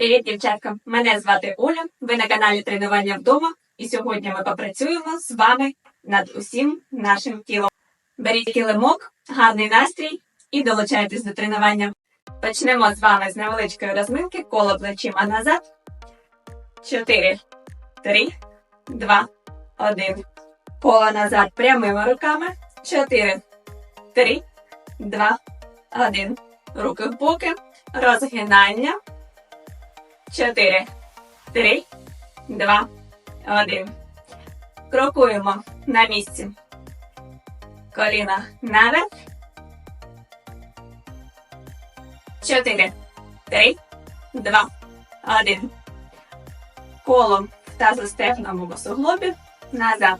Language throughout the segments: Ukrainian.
Привіт, дівчатка! Мене звати Оля. Ви на каналі Тренування вдома. І сьогодні ми попрацюємо з вами над усім нашим тілом. Беріть килимок, гарний настрій і долучайтесь до тренування. Почнемо з вами з невеличкої розминки, коло плечима назад. 4, 3, 2, 1. Коло назад прямими руками. 4, 3, 2, 1. Руки в боки. Розгинання. 4, 3, 2, 1. Крокуємо на місці. Коліна наверх. 4, 3, 2, 1. Колом в тазостегному суглобі. Назад.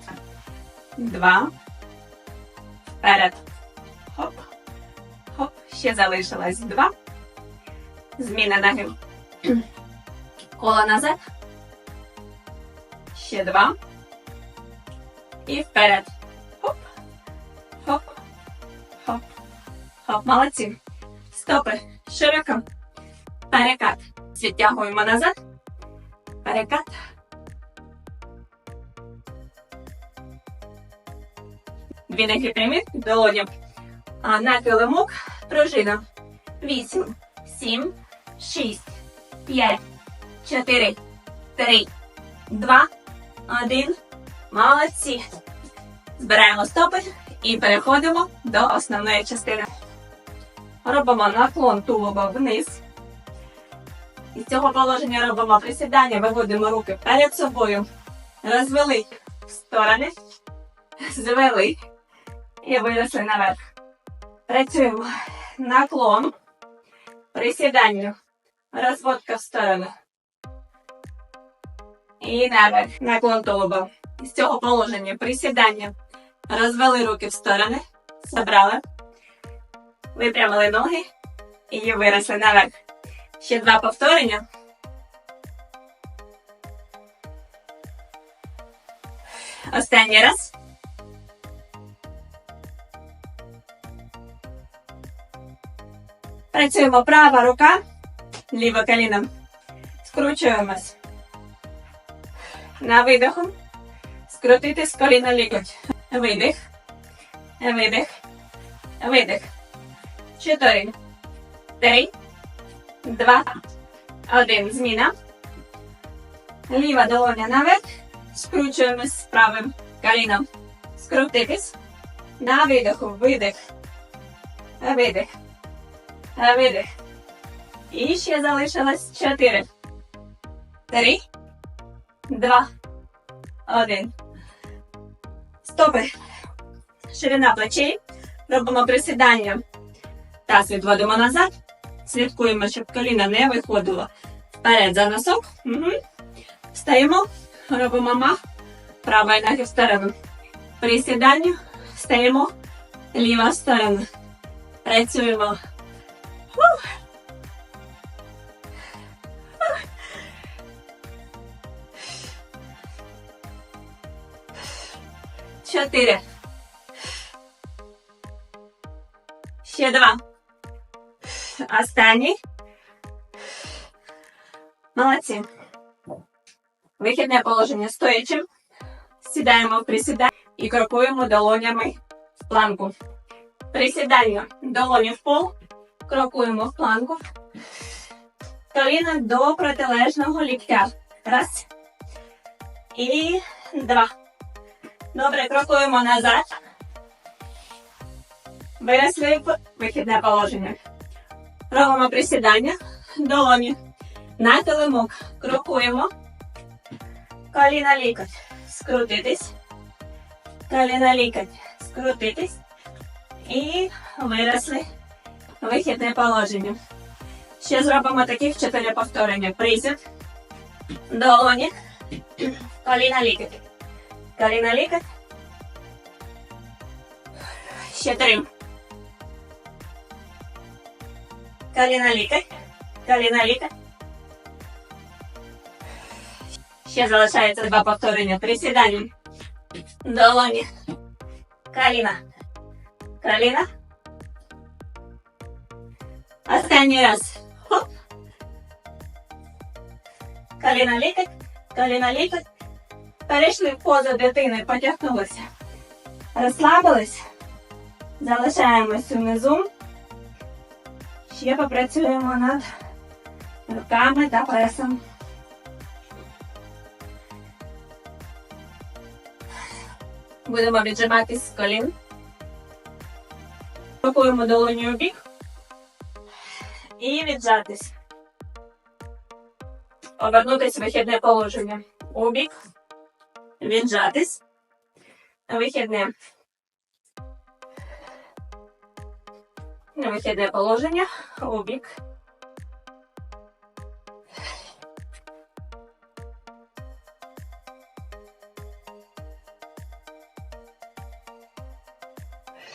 2. Вперед. Хоп. Хоп. Ще залишилось 2. Зміна ноги. Коло назад. Ще два. І вперед. Хоп. Хоп. Хоп. Хоп. Молодці. Стопи. Широко. Перекат. Відтягуємо назад. Перекат. Дві ноги прямі. Долоні. А на килимок. Пружина. Вісім. Сім. Шість. П'ять. Чотири. Три. Два. Один. Молодці. Збираємо стопи і переходимо до основної частини. Робимо наклон тулуба вниз. Із цього положення робимо присідання, виводимо руки перед собою. Розвели в сторони. Звели. І виросли наверх. Працюємо. Наклон. Присідання. Розводка в сторону. І наверх. Наклон тулуба. З цього положення присідання. Розвели руки в сторони. Забрали. Випрямили ноги. І виросли наверх. Ще два повторення. Останній раз. Працюємо права рука, ліве коліно. Скручуємось. На видиху. Скрутити з коліна лікоть. Видих. Видих. Видих. Чотири. Три. Два. Один. Зміна. Ліва долоня наверх. Скручуємось з правим коліном. Скрутитись. На видиху. Видих. Видих. Видих. І ще залишилось чотири. Три. Два. Один. Стопи. Ширина плечей. Робимо присідання. Таз відводимо назад. Слідкуємо, щоб коліна не виходило вперед за носок. Угу. Встаємо. Робимо мах. Правої ноги в сторону. Присідання. Встаємо. Ліва сторона. Працюємо. Фух. Чотири. Ще два. Останній. Молодці. Вихідне положення стоячи. Сідаємо в присідання і крокуємо долонями в планку. Присідання долоні в пол. Крокуємо в планку. Коліна до протилежного ліктя. Раз. І два. Добре, крокуємо назад. Виросли вихідне положення. Робимо присідання. Долоні. На килимок. Крокуємо. Коліна лікоть. Скрутитись. Коліна лікоть. Скрутитись. І виросли вихідне положення. Ще зробимо таких чотири повторення. Присід. Долоні. Коліна лікоть. Коліна лікоть. Ще три. Коліна лікоть. Коліна лікоть. Ще залишається два повторення. Присідання. Долоні. Коліна. Коліна. Останній раз. Хоп. коліна лікоть, коліна лікоть. Перейшли в позу дитини, потягнулися. Розслабились. Залишаємось унизу. Ще попрацюємо над руками та пресом. Будемо віджиматись з колін. Рокуємо долоню у бік. І віджатись. Повернутись в вихідне положення. У бік. Віджатись. Вихідне. Вихідне положення. У бік.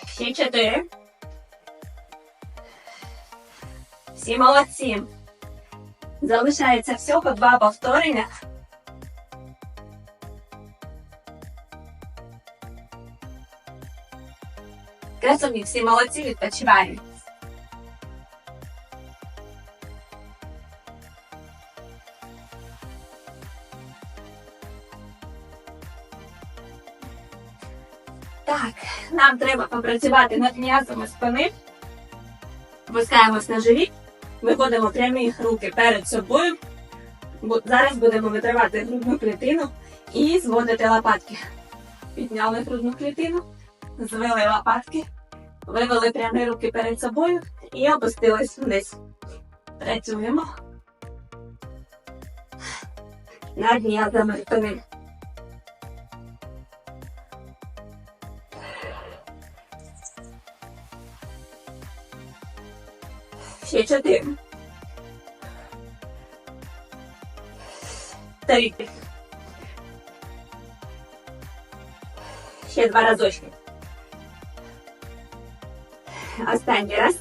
Всі чотири. Всі молодці. Залишається всього два повторення. Красові, всі молодці відпочивають. Так, нам треба попрацювати над м'язами спини. Опускаємось на живіт, виходимо прямі руки перед собою. Зараз будемо витривати грудну клітину і зводити лопатки. Підняли грудну клітину, звели лопатки, вивели прямі руки перед собою і опустились вниз. Працюємо. Над м'язами спини. Ще чотири. Три. Ще два разочки. Останній раз.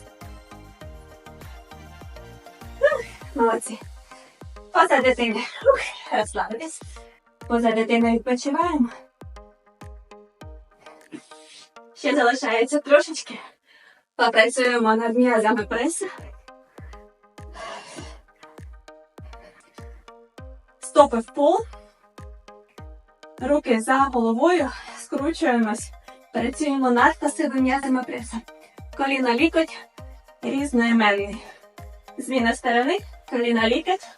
Молодці. Поза дитини. Розслабитись. Поза дитиною відпочиваємо. Ще залишається трошечки. Попрацюємо над м'язами преса. Стопи в пол. Руки за головою. Скручуємось. Працюємо над пасивними м'язами преса. Коліна лікоть. Різноіменний. Зміна сторони. Коліна лікоть.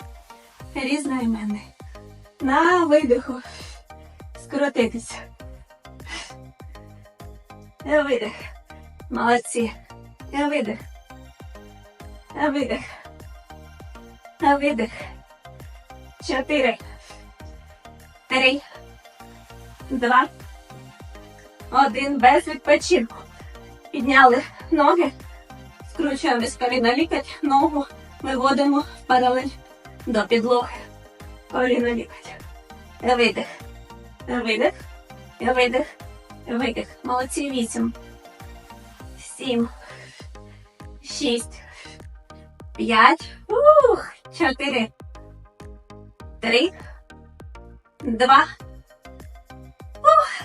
Різноіменний. На видиху. Скоротитись. Видих. Молодці. Видих. Видих. Видих. Чотири. Три. Два. Один. Без відпочинку. Підняли ноги. Скручуємо з коліна лікоть. Ногу виводимо паралель до підлоги. Коліна лікоть. Видих. Видих. Видих. Видих. Молодці. Вісім. Сім. Шість. П'ять. Ух. Чотири. Три. Два. Ух.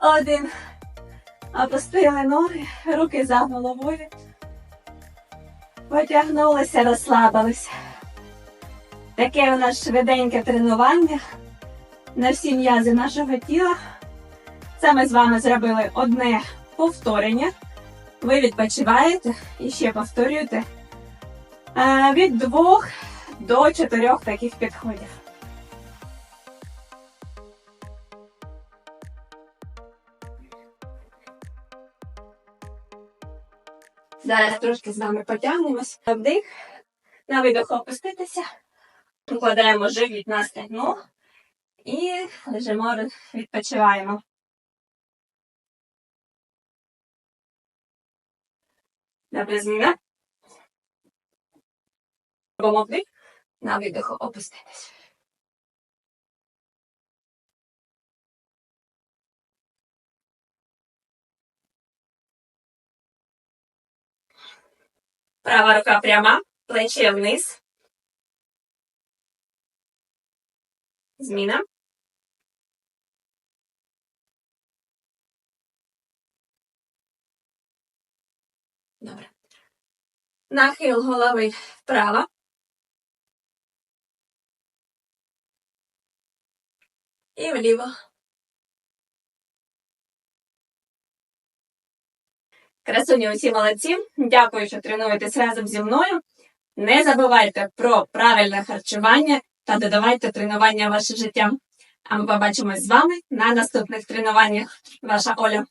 Один. Опустили ноги, руки за головою. Потягнулися, розслабилися. Таке у нас швиденьке тренування на всі м'язи нашого тіла. Це ми з вами зробили одне повторення. Ви відпочиваєте і ще повторюєте е, від двох до чотирьох таких підходів. Зараз трошки з вами потягнемось. Вдих. На видох опуститися. Покладаємо живіт на стегно і лежимо, відпочиваємо. Добре, зміна. Робимо вдих. На видоху опуститись. Права рука прямо, плече вниз. Зміна. Добре. Нахил голови вправо. І вліво. Красуні, усі молодці. Дякую, що тренуєтесь разом зі мною. Не забувайте про правильне харчування та додавайте тренування в ваше життя. А ми побачимось з вами на наступних тренуваннях. Ваша Оля.